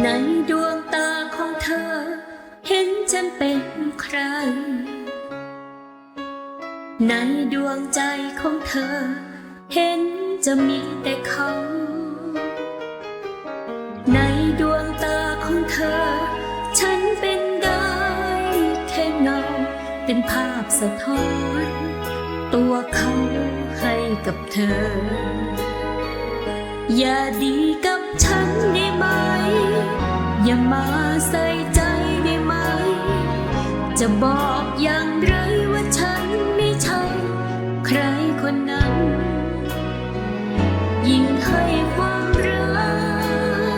ในดวงตาของเธอ เห็นฉันเป็นใคร ในดวงใจของเธอ เห็นจะมีแต่เขา ในดวงตาของเธอ ฉันเป็นได้แค่เงาเป็นภาพสะท้อน ตัวเขาให้กับเธอ อย่าดีกับฉันได้ไหม อย่ามาใส่ใจได้ไหม จะบอกอย่างไรว่าฉันไม่ใช่ ใครคนนั้น ยิ่งให้ความรั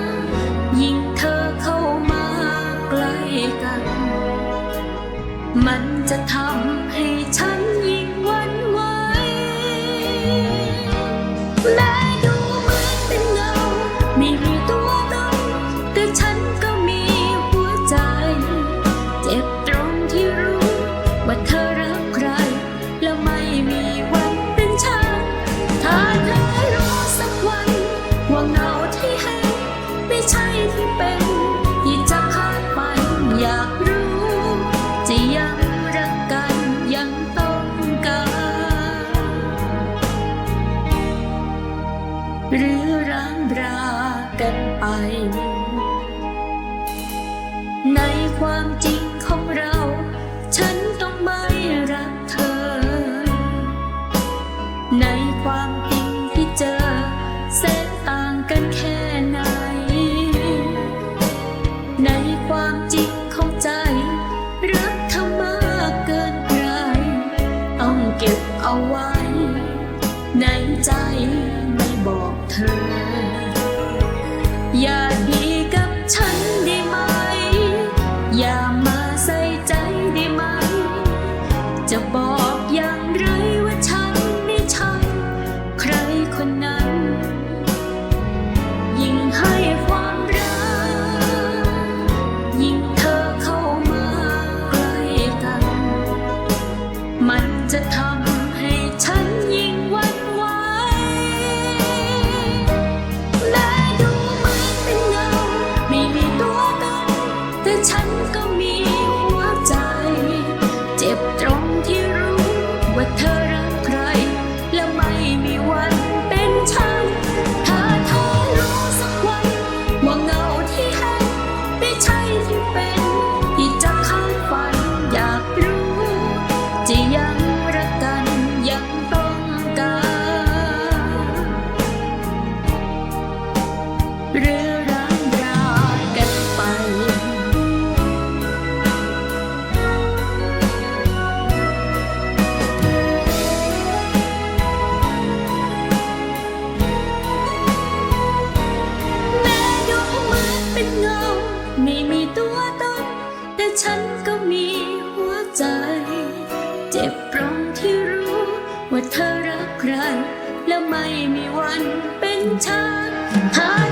ก ยิ่งเธอเข้ามาใกล้กัน มันจะทำให้ฉันยิ่ง หรือร้างรากันไป ในความจริงของเรา ฉัน อย่าดีกับฉันได้ไหม อย่ามาใส่ใจได้ไหม จะบอก บตรงที่รู้ว่าเธอรักใครและไม่มีวันเป็นฉันหากเธอ